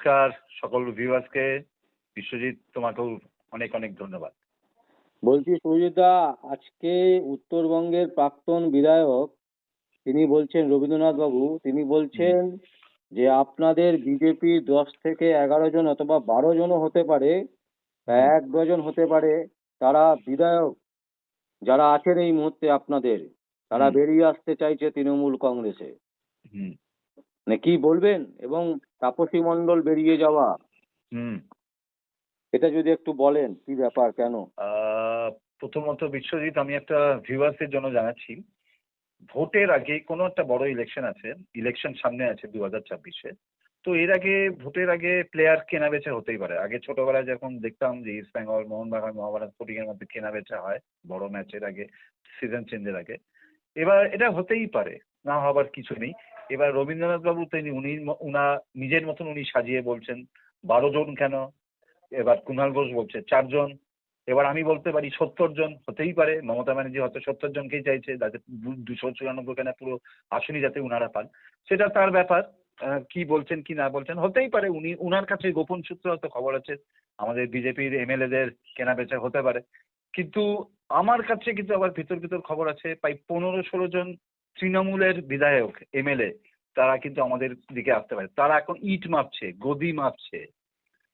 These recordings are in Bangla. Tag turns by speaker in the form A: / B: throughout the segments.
A: নমস্কার সকল ভিউয়ার্সকে বিশ্বজিৎ তোমাকেও অনেক অনেক ধন্যবাদ।
B: বলছি সুজিতদা আজকে উত্তরবঙ্গের প্রাক্তন বিধায়ক তিনি বলছেন রবীন্দ্রনাথ বাবু তিনি বলছেন যে আপনাদের বিজেপি দশ থেকে এগারো জন অথবা বারো জনও হতে পারে এক ডজন হতে পারে তারা বিধায়ক যারা আছেন এই মুহূর্তে আপনাদের তারা বেরিয়ে আসতে চাইছে তৃণমূল কংগ্রেসে।
A: হুম
B: মানে কি বলবেন? এবং তাপসী মণ্ডল বেরিয়ে যাওয়া।
A: হুম।
B: এটা যদি একটু বলেন কি ব্যাপার কেন?
A: প্রথমত বিশ্বজিৎ আমি একটা ভিউয়ার্সের জন্য জানাচ্ছি। ভোটের আগে কোনো একটা বড় ইলেকশন আছে ইলেকশন সামনে আছে দু হাজার ছাব্বিশে। তো এর আগে ভোটের আগে প্লেয়ার কেনা বেচা হতেই পারে। আগে ছোটবেলায় যখন দেখতাম যে ইস্ট বেঙ্গল মোহনবাগান মহাবাগান স্পোর্টিং এর মধ্যে কেনা বেচা হয় বড় ম্যাচের আগে সিজন চেঞ্জের আগে। এবার এটা হতেই পারে না হবার কিছু নেই। এবার রবীন্দ্রনাথ বাবু তিনি উনি উনা, নিজের মতন উনি সাজিয়ে বলছেন, বারো জন কেন? এবার কুণাল ঘোষ বলছে চারজন এবার আমি বলতে পারি সত্তর জন হতেই পারে, মমতা ব্যানার্জি হয়তো সত্তর জনকেই চাইছে, যাতে দুশো চুরানব্বই খানা পুরো আসনই যাতে উনারা পান। সেটা তার ব্যাপার কি বলছেন, কি না বলছেন, হতেই পারে উনি, উনার কাছে গোপন সূত্র হয়তো খবর আছে, আমাদের বিজেপির এমএলএদের কেনা বেচা হতে পারে। কিন্তু আমার কাছে কিন্তু আবার ভিতর ভিতর খবর আছে, প্রায় পনেরো ষোলো জন তৃণমূলের বিধায়ক, এমএলএ, তারা কিন্তু আমাদের দিকে আসতে পারে। তারা এখন ইট মাপছে, গদি মাপছে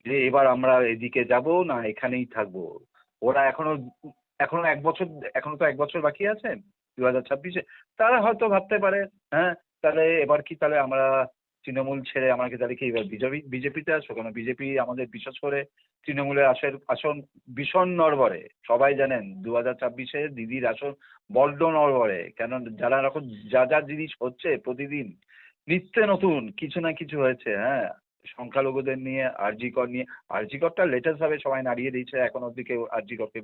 A: যে এবার আমরা এদিকে যাব না এখানেই থাকব। ওরা এখনও এখনও এক বছর, এখনও তো এক বছর বাকি আছে দু হাজার ছাব্বিশে। তারা হয়তো ভাবতে পারে হ্যাঁ তাহলে এবার কি তাহলে আমরা তৃণমূল ছেড়ে আমাকে তাহলে কি এবার বিজেপি, বিজেপিতে আসব? কেন বিজেপি আমাদের বিশেষ করে তৃণমূলের আসের আসন ভীষণ নড়বড়ে। সবাই জানেন দু হাজার ছাব্বিশে দিদির আসন বড্ড নড়বড়ে। কেন, যারা রকম যা যা জিনিস হচ্ছে প্রতিদিন, নিত্য নতুন, কিছু না কিছু হয়েছে হ্যাঁ? সংখ্যালঘুদের নিয়ে, আরজিকর নিয়ে, আরজিকরটা লেটেস্ট ভাবে সবাই নাড়িয়ে দিয়েছে, এখন অব্দি কেউ আরজিকরকে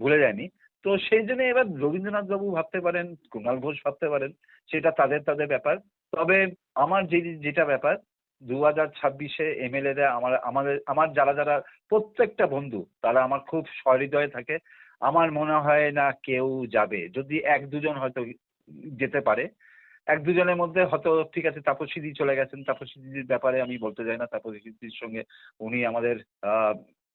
A: ভুলে যায়নি। তো সেই জন্য এবার রবীন্দ্রনাথ বাবু ভাবতে পারেন, কুণাল ঘোষ ভাবতে পারেন, সেটা তাদের তাদের ব্যাপার। তবে আমার যে, যেটা ব্যাপার দু হাজার ছাব্বিশে এমএলএরা আমার, আমাদের, আমার যারা যারা প্রত্যেকটা বন্ধু, তারা আমার খুব সহৃদয়ে থাকে। আমার মনে হয় না কেউ যাবে। যদি এক, দুজন হয়তো যেতে পারে। এক, দুজনের মধ্যে হয়তো, ঠিক আছে, তাপসী দি চলে গেছেন। তাপসী দিদির ব্যাপারে আমি বলতে চাই না। তাপসী দিদির সঙ্গে উনি আমাদের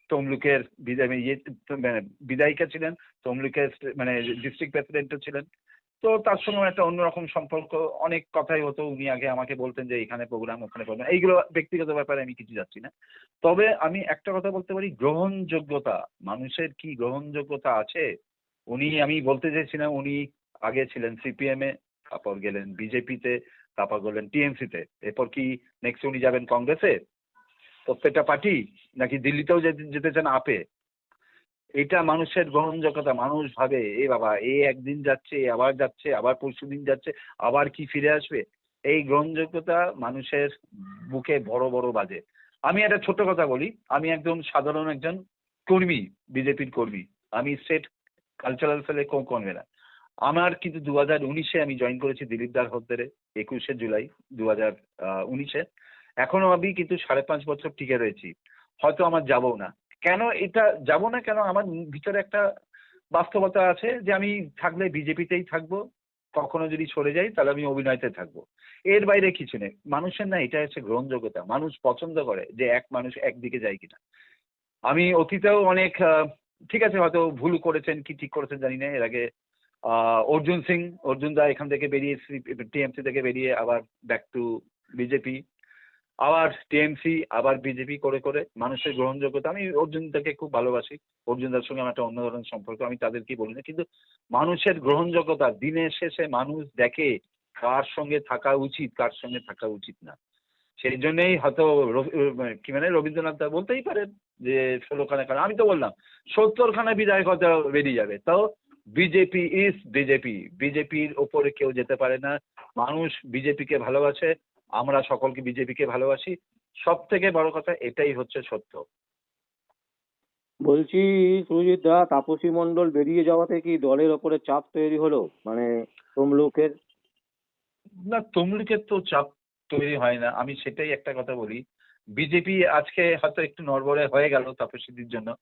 A: তমলুকের বিদায় ইয়ে মানে বিধায়িকা ছিলেন। তমলুকের মানে ডিস্ট্রিক্ট প্রেসিডেন্টও ছিলেন। তো তার সঙ্গে একটা অন্যরকম সম্পর্ক, অনেক কথাই হতো। উনি আগে আমাকে বলতেন যে, এখানে প্রোগ্রাম ওখানে প্রোগ্রাম এইগুলো ব্যক্তিগত ব্যাপারে আমি কিছু যাচ্ছি না। তবে আমি একটা কথা বলতে পারি, গ্রহণযোগ্যতা, মানুষের কি গ্রহণযোগ্যতা আছে? উনি, আমি বলতে চাইছিলাম উনি আগে ছিলেন সিপিএম এ, তারপর গেলেন বিজেপিতে তারপর গেলেন টিএমসিতে এরপর কি নেক্সট উনি যাবেন কংগ্রেসে প্রত্যেকটা পার্টি? নাকি দিল্লিতেও যেতে- চান আপে? এটা মানুষের গ্রহণযোগ্যতা। মানুষ ভাবে, এ বাবা, এ একদিন যাচ্ছে, এ আবার যাচ্ছে, আবার পরশু দিন যাচ্ছে, আবার কি ফিরে আসবে? এই গ্রহণযোগ্যতা মানুষের বুকে বড় বড় বাজে। আমি একটা ছোট কথা বলি। আমি একজন সাধারণ একজন কর্মী, বিজেপির কর্মী। আমি স্টেট কালচারাল সেলে কনভেনার আমার কিন্তু দু হাজার উনিশে আমি জয়েন করেছি দিলীপ দার হদ্দারে একুশে জুলাই দু হাজার উনিশে। এখনও আমি কিন্তু সাড়ে পাঁচ বছর টিকে রয়েছি। হয়তো আমার যাবও না। কেন এটা যাব না কেন? আমার ভিতরে একটা বাস্তবতা আছে যে আমি থাকলে বিজেপিতেই থাকব, কখনো যদি সরে যাই তাহলে আমি অভিনয়তে থাকব। এর বাইরে কিছু নেই। মানুষের না এটা হচ্ছে গ্রহণযোগ্যতা। মানুষ পছন্দ করে যে এক মানুষ একদিকে যায় কিনা। আমি অতীতেও অনেক ঠিক আছে, হয়তো ভুল করেছেন কি ঠিক করেছেন জানি না। এর আগে অর্জুন সিং, অর্জুন দা এখান থেকে বেরিয়ে টিএমসি থেকে বেরিয়ে আবার ব্যাক টু বিজেপি। আবার টিএমসি আবার বিজেপি করে করে মানুষের গ্রহণযোগ্যতা। আমি অর্জুন দাকে খুব ভালোবাসি। অর্জুন দার সঙ্গে আমার একটা অন্য ধরনের সম্পর্ক, আমি তাদেরকেই বলি না। কিন্তু মানুষের গ্রহণযোগ্যতা দিনের শেষে মানুষ দেখে কার সঙ্গে থাকা উচিত, কার সঙ্গে থাকা উচিত না। সেই জন্যই হয়তো কি মানে রবীন্দ্রনাথ দা বলতেই পারেন যে, ষোলোখানা খানা, আমি তো বললাম সত্তর সত্তরখানা বিধায়ক হয়তো বেরিয়ে যাবে। তাও বিজেপি ইজ বিজেপি বিজেপির ওপরে কেউ যেতে পারে না। মানুষ বিজেপিকে ভালোবাসে। আমরা সকলকে বিজেপিকে ভালোবাসি। সব থেকে বড় কথা এটাই হচ্ছে সত্য।
B: বলছি সুজিত দা তাপসী মন্ডল বেরিয়ে যাওয়াতে কি দলের ওপরে চাপ তৈরি হলো? মানে তমলুকের?
A: না তমলুকের তো চাপ তৈরি হয় না। আমি সেটাই একটা কথা বলি। বিজেপি আজকে হয়তো একটু নড়বড়ে হয়ে গেল তপস্বীদের জন্য।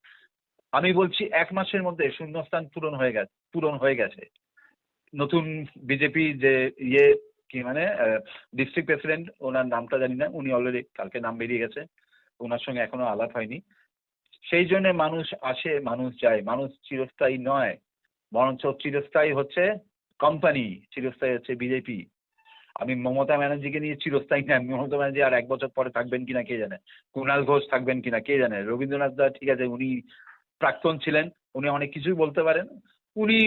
A: আমি বলছি এক মাসের মধ্যে শূন্যস্থান পূরণ হয়ে গেছে পূরণ হয়ে গেছে। নতুন বিজেপি যে ইয়ে কি মানে ডিস্ট্রিক্ট প্রেসিডেন্ট ওনার নামটা জানি না, উনি অলরেডি কালকে নাম বেরিয়ে গেছে। ওনার সঙ্গে এখনও আলাপ হয়নি। সেই জন্য মানুষ আসে, মানুষ যায়, মানুষ চিরস্থায়ী নয়, বরঞ্চ চিরস্থায়ী হচ্ছে কোম্পানি চিরস্থায়ী হচ্ছে বিজেপি আমি মমতা ব্যানার্জিকে নিয়ে চিরস্থায়ী না মমতা ব্যানার্জি আর এক বছর পরে থাকবেন কিনা কে জানে? কুণাল ঘোষ থাকবেন কিনা কে জানে? রবীন্দ্রনাথ দা ঠিক আছে, উনি প্রাক্তন ছিলেন, উনি অনেক কিছুই বলতে পারেন। উনি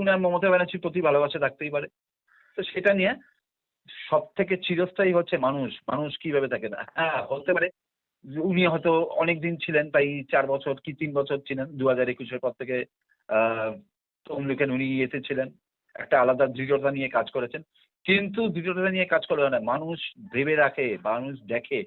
A: উনার মমতা ব্যানার্জির প্রতি ভালোবাসা থাকতেই পারে। তো সেটা নিয়ে সব থেকে চিরস্থায়ী হচ্ছে মানুষ। মানুষ কীভাবে থাকে না? হ্যাঁ হতে পারে। উনি হয়তো অনেক দিন ছিলেন তাই চার বছর কি তিন বছর ছিলেন দু হাজার একুশের পর থেকে তমলুকেন উনি ইয়েতে ছিলেন একটা আলাদা দৃঢ়তা নিয়ে কাজ করেছেন। কিন্তু দৃঢ়তা নিয়ে কাজ করে না। মানুষ ভেবে রাখে, মানুষ দেখে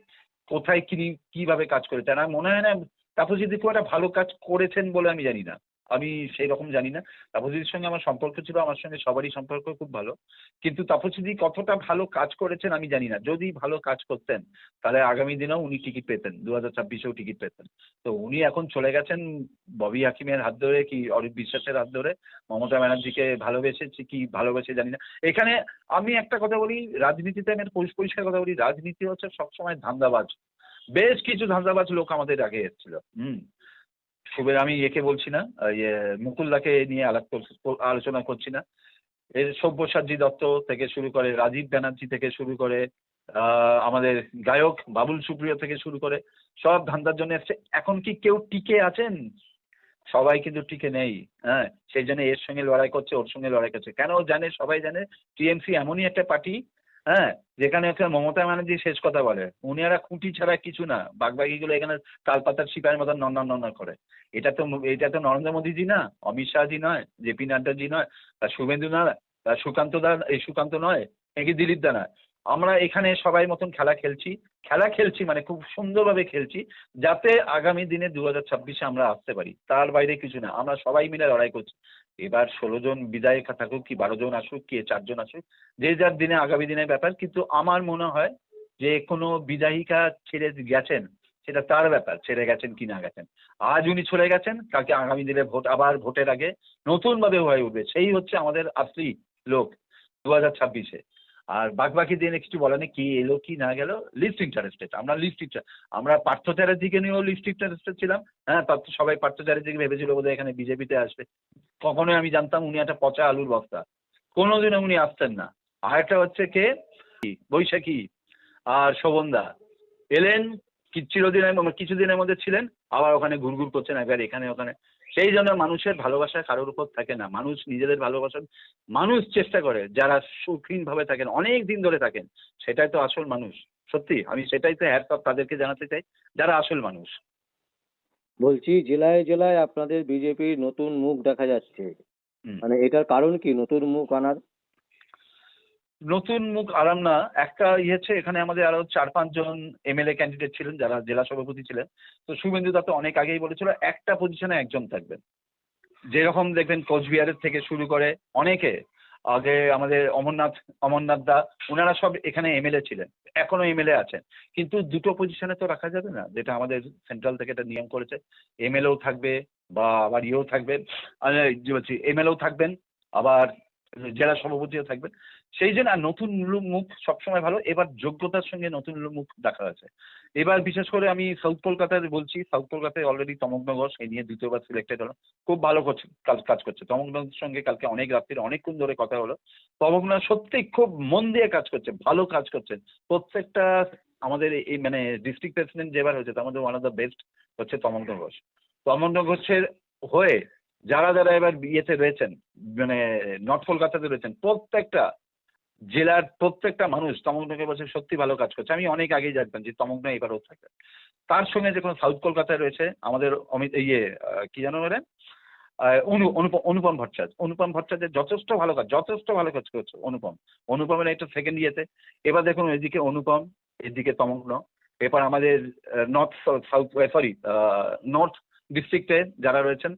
A: কোথায় কি কীভাবে কাজ করে। তারা মনে হয় না তাপসিদি খুব একটা ভালো কাজ করেছেন বলে আমি জানি না। আমি সেই রকম জানি না। তাপসিদির সঙ্গে আমার সম্পর্ক ছিল, আমার সঙ্গে সবারই সম্পর্ক খুব ভালো। কিন্তু তাপসিদি কতটা ভালো কাজ করেছেন আমি জানি না। যদি ভালো কাজ করতেন, তাহলে আগামী দিনেও উনি টিকিট পেতেন। দু হাজার ছাব্বিশেও টিকিট পেতেন। তো উনি এখন চলে গেছেন ববি হাকিমের হাত ধরে কি অরিপ বিশ্বাসের হাত ধরে? মমতা ব্যানার্জিকে ভালোবেসেছি কি ভালোবেসে জানি না। এখানে আমি একটা কথা বলি, রাজনীতিতে আমি পরিষ্কার কথা বলি, রাজনীতি হচ্ছে সবসময় ধান্দাবাজ। বেশ কিছু ধান্দাবাজ লোক আমাদের আগে এসেছিল। হুম। খুবই আমি একে বলছি না ইয়ে মুকুলদাকে নিয়ে আলাপ আলোচনা করছি না। এর সব্যসাচী দত্ত থেকে শুরু করে, রাজীব ব্যানার্জি থেকে শুরু করে আমাদের গায়ক বাবুল সুপ্রিয় থেকে শুরু করে, সব ধান্দার জন্য এসছে। এখন কি কেউ টিকে আছেন? সবাই কিন্তু টিকে নেই হ্যাঁ? সেই জন্য এর সঙ্গে লড়াই করছে, ওর সঙ্গে লড়াই করছে। কেন জানে? সবাই জানে, টিএমসি এমনই একটা পার্টি হ্যাঁ যেখানে হচ্ছে মমতা ব্যানার্জি শেষ কথা বলে। উনি আর খুঁটি ছাড়া কিছু না। বাগবাগিগুলো এখানে তালপাতার সিপাহের মতন নন্না নন্না করে। এটা তো এটা তো নরেন্দ্র মোদীজি না, অমিত শাহজি নয় জেপি নাড্ডাজি নয়, তা শুভেন্দু না তার সুকান্ত দা এই সুকান্ত নয়, নাকি দিলীপ দা নয়। আমরা এখানে সবাই মতন খেলা খেলছি। খেলা খেলছি মানে খুব সুন্দরভাবে খেলছি, যাতে আগামী দিনে দু হাজার ছাব্বিশে আমরা আসতে পারি। তার বাইরে কিছু না, আমরা সবাই মিলে লড়াই করছি। এবার ষোলো জন বিদায় থাকুক কি বারো জন আসুক কি চারজন আসুক, যে যার দিনে আগামী দিনের ব্যাপার, কিন্তু আমার মনে হয় যে কোনো বিদায়িকা ছেড়ে গেছেন, সেটা তার ব্যাপার, ছেড়ে গেছেন কি না গেছেন। আজ উনি চলে গেছেন, কালকে আগামী দিনে ভোট, আবার ভোটের আগে নতুনভাবে হয়ে উঠবে। সেই হচ্ছে আমাদের আসলি লোক দু হাজার ছাব্বিশে। আর বাকি দিনে কিছু বলা নেই কি এলো কি না গেল? লিস্ট ইন্টারেস্টেড আমরা লিস্ট আমরা পার্থ চ্যাটার্জিকে নিয়েও লিস্ট ইন্টারেস্টেড ছিলাম। হ্যাঁ সবাই পার্থ চ্যাটার্জিকে ভেবেছিল বোধহয় এখানে বিজেপিতে আসবে। কখনোই আমি জানতাম উনি একটা পচা আলুর বস্তা। কোনোদিনও উনি আসতেন না। আর একটা হচ্ছে কে? বৈশাখী আর শোভনদা। এলেন, কি চিরদিনের কিছুদিনের মধ্যে ছিলেন, আবার ওখানে ঘুরঘুর করছেন একবার এখানে, ওখানে। সেই জন্য মানুষের ভালোবাসা কারোর উপর থাকে না। মানুষ নিজেদের ভালোবাসা মানুষ চেষ্টা করে, যারা সুখীন ভাবে থাকেন, অনেক দিন ধরে থাকেন, সেটাই তো আসল মানুষ। সত্যি, আমি সেটাই তো হ্যাট তাদেরকে জানাতে চাই, যারা আসল মানুষ।
B: বলছি জেলায় জেলায় আপনাদের বিজেপির নতুন মুখ দেখা যাচ্ছে। মানে এটার কারণ কি? নতুন মুখ আনার?
A: নতুন মুখ আরাম না একটা ইয়ে হচ্ছে এখানে আমাদের আরও চার পাঁচ পাঁচজন এমএলএ ক্যান্ডিডেট ছিলেন যারা জেলা সভাপতি ছিলেন। তো শুভেন্দু দত্ত অনেক আগেই বলেছিল একটা পজিশনে একজন থাকবেন। যেরকম দেখবেন কোচবিহারের থেকে শুরু করে অনেকে আগে আমাদের অমরনাথ অমরনাথ দা ওনারা সব এখানে এমএলএ ছিলেন, এখনও এমএলএ আছেন। কিন্তু দুটো পজিশনে তো রাখা যাবে না, যেটা আমাদের সেন্ট্রাল থেকে একটা নিয়ম করেছে। এমএলএও থাকবে বা আবার ইয়েও থাকবে। বলছি এমএলএও থাকবেন, আবার জেলা সভাপতিও থাকবেন। সেই জন্য আর নতুন মুখ সবসময় ভালো। এবার যোগ্যতার সঙ্গে নতুন মুখ দেখা আছে এবার বিশেষ করে আমি সাউথ কলকাতায় বলছি। সাউথ কলকাতায় অলরেডি তমকনগর সেই নিয়ে দ্বিতীয়বার সিলেক্টেড হলো খুব ভালো করছে, কাজ করছে। তমকনগরের সঙ্গে কালকে অনেক রাত্রির, অনেকক্ষণ ধরে কথা হলো। তমকনগর সত্যি খুব মন দিয়ে কাজ করছে, ভালো কাজ করছে। প্রত্যেকটা আমাদের এই মানে ডিস্ট্রিক্ট প্রেসিডেন্ট যেবার হয়েছে, তার মধ্যে ওয়ান অফ দ্য বেস্ট হচ্ছে তমকনগর ঘোষ। তমকনগর ঘোষের হয়ে যারা যারা এবার ইয়েতে রয়েছেন মানে নর্থ কলকাতাতে রয়েছেন, প্রত্যেকটা জেলার প্রত্যেকটা মানুষ তমকনকে বলছে, সত্যি ভালো কাজ করছে। আমি অনেক আগেই জানতাম যে তমকন এবারও থাকে তার সঙ্গে যে কোনো সাউথ কলকাতায় রয়েছে, আমাদের অমিত ইয়ে কি জানো বলেন অনুপম ভট্টাচার্য। অনুপম ভট্টাচার্য যথেষ্ট ভালো কাজ, যথেষ্ট ভালো কাজ করছে, অনুপম। অনুপমের একটা সেকেন্ড ইয়েতে এবার দেখুন, এদিকে অনুপম, এদিকে তমগ্ন এবার আমাদের নর্থ সাউথ সরি নর্থ ডিস্ট্রিক্টে যারা রয়েছেন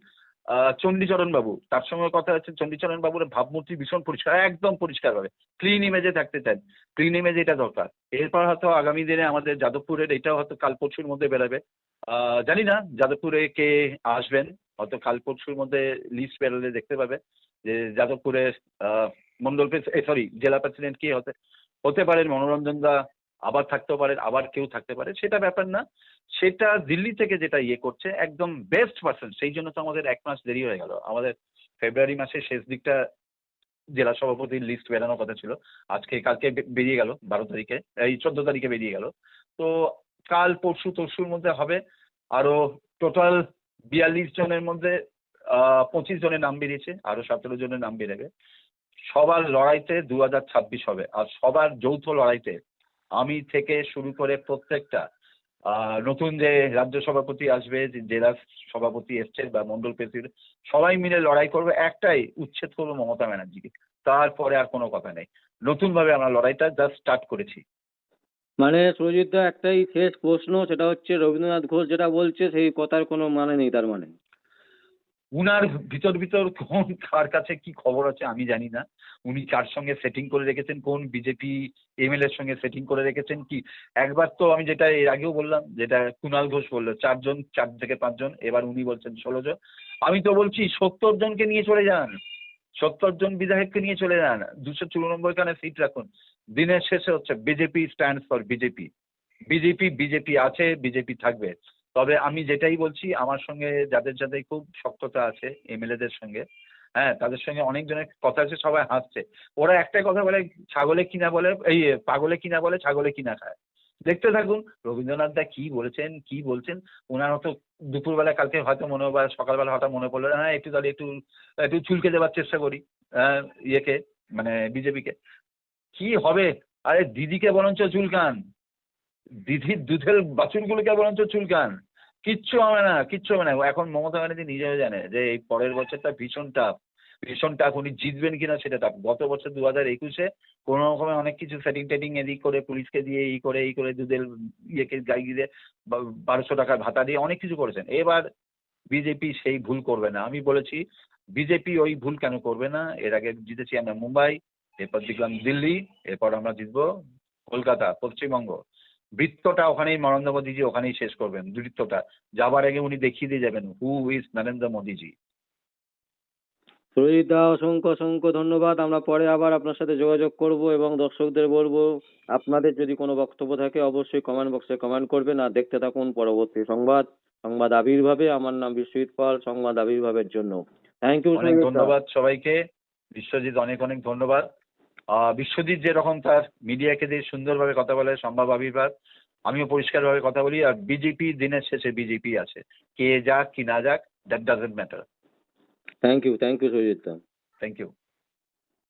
A: চণ্ডীচরণ বাবু তার সঙ্গে কথা হচ্ছে চণ্ডীচরণ বাবুর ভাবমূর্তি ভীষণ পরিষ্কার, একদম পরিষ্কার হবে ক্লিন ইমেজে থাকতে চান ক্লিন ইমেজ এটা দরকার। এরপর হয়তো আগামী দিনে আমাদের যাদবপুরের, এটাও হয়তো কাল পরশুর মধ্যে বেরোবে। জানি না যাদবপুরে কে আসবেন। হয়তো কাল পরশুর মধ্যে লিস্ট বেরোলে দেখতে পাবে যে যাদবপুরের মন্ডল সরি জেলা প্রেসিডেন্ট কে হতে হতে পারেন মনোরঞ্জন দা আবার থাকতেও পারে, আবার কেউ থাকতে পারে, সেটা ব্যাপার না। সেটা দিল্লি থেকে যেটা ইয়ে করছে, একদম বেস্ট পার্সন সেই জন্য তো আমাদের এক মাস দেরি হয়ে গেল। আমাদের ফেব্রুয়ারি মাসের শেষ দিকটা জেলা সভাপতির লিস্ট বেরানোর কথা ছিল। আজকে, কালকে বেরিয়ে গেল, বারো তারিখে, এই চোদ্দ তারিখে বেরিয়ে গেল। তো কাল, পরশু, তরশুর মধ্যে হবে আরও টোটাল বিয়াল্লিশ জনের মধ্যে পঁচিশ জনের নাম বেরিয়েছে, আরও সতেরো জনের নাম বেরোবে। সবার লড়াইতে দু হাজার ছাব্বিশ হবে, আর সবার যৌথ লড়াইতে আমি থেকে শুরু করে প্রত্যেকটা নতুন যে রাজ্য সভাপতি আসবে, যে জেলা সভাপতি এসছে বা মন্ডল প্রেসিডেন্ট, সবাই মিলে লড়াই করবে, একটাই উচ্ছেদ করব মমতা ব্যানার্জিকে। তারপরে আর কোনো কথা নেই। নতুন ভাবে আমরা লড়াইটা জাস্ট স্টার্ট করেছি।
B: মানে সুরজিৎ দা, একটাই শেষ প্রশ্ন, সেটা হচ্ছে রবীন্দ্রনাথ ঘোষ যেটা বলছে, সেই কথার কোনো মানে নেই, তার মানে?
A: উনার ভিতর ভিতর কোন, কার কাছে কি খবর আছে আমি জানি না। উনি কার সঙ্গে সেটিং করে রেখেছেন, কোন বিজেপি এমএলএ এর সঙ্গে সেটিং করে রেখেছেন কি? একবার তো আমি যেটা এর আগেও বললাম, যেটা কুণাল ঘোষ বলল, চারজন, চার থেকে পাঁচজন, এবার উনি বলছেন ষোলো জন। আমি তো বলছি, সত্তর জনকে নিয়ে চলে যান। সত্তর জন বিধায়ককে নিয়ে চলে যান। দুশো চুরানব্বই খানে সিট রাখুন। দিনের শেষে হচ্ছে BJP stand for BJP BJP BJP আছে বিজেপি থাকবে। তবে আমি যেটাই বলছি, আমার সঙ্গে যাদের যাদের খুব শক্ততা আছে, এমএলএদের সঙ্গে হ্যাঁ তাদের সঙ্গে অনেকজনের কথা আছে সবাই হাসছে। ওরা একটাই কথা বলে, ছাগলে কিনা বলে, এই পাগলে কিনা বলে, ছাগলে কিনা খায়। দেখতে থাকুন, রবীন্দ্রনাথ দা কি বলেছেন, কি বলছেন ওনার হয়তো দুপুরবেলা কালকে হয়তো মনে, বা সকালবেলা হঠাৎ মনে পড়ল হ্যাঁ একটু তাহলে একটু একটু চুলকে দেওয়ার চেষ্টা করি। ইয়েকে মানে বিজেপিকে। কি হবে? আরে দিদিকে বরঞ্চ চুলকান। দিদির দুধের বাছুরগুলোকে বরঞ্চ চুলকান। কিচ্ছু হবে না, কিচ্ছু হবে না। এখন মমতা ব্যানার্জি নিজেও জানে যে এই পরের বছরটা ভীষণ টাফ ভীষণ টাফ উনি জিতবেন কিনা সেটা টাফ গত বছর দু হাজার একুশে কোনো রকমে অনেক কিছু সেটিং টেটিং এদিক করে, পুলিশকে দিয়ে এই করে এই করে দুধের ইয়েকে গাই দিয়ে বারোশো টাকার ভাতা দিয়ে অনেক কিছু করেছেন। এবার বিজেপি সেই ভুল করবে না। আমি বলেছি, বিজেপি ওই ভুল কেন করবে না? এর আগে জিতেছি আমরা মুম্বাই, এরপর জিতলাম দিল্লি, এরপর আমরা জিতবো কলকাতা, পশ্চিমবঙ্গ। বৃত্তটা ওখানেই নরেন্দ্র মোদীজি ওখানেই শেষ করবেন বৃত্তটা যাবার আগে উনি দেখিয়ে দিয়ে যাবেন হু ইজ নরেন্দ্র মোদীজি?
B: সুরজিৎ দা অসংখ্য অসংখ্য ধন্যবাদ। আমরা পরে আবার আপনার সাথে যোগাযোগ করব এবং দর্শকদের বলব আপনাদের যদি কোনো বক্তব্য থাকে অবশ্যই কমেন্ট বক্সে কমেন্ট করবেন। আর দেখতে থাকুন পরবর্তী সংবাদ সংবাদ আবির্ভাবে। আমার নাম বিশ্বজিৎ পাল সংবাদ আবির্ভাবের জন্য। থ্যাংক ইউ
A: ধন্যবাদ সবাইকে। বিশ্বজিৎ অনেক অনেক ধন্যবাদ। বিশ্বজিৎ যেরকম তার মিডিয়াকে দিয়ে সুন্দরভাবে কথা বলে সম্ভব আবির্ভাব আমিও পরিষ্কারভাবে কথা বলি আর বিজেপি দিনের শেষে বিজেপি আছে। কে যাক কি না যাক that doesn't matter
B: thank you thank you the
A: thank you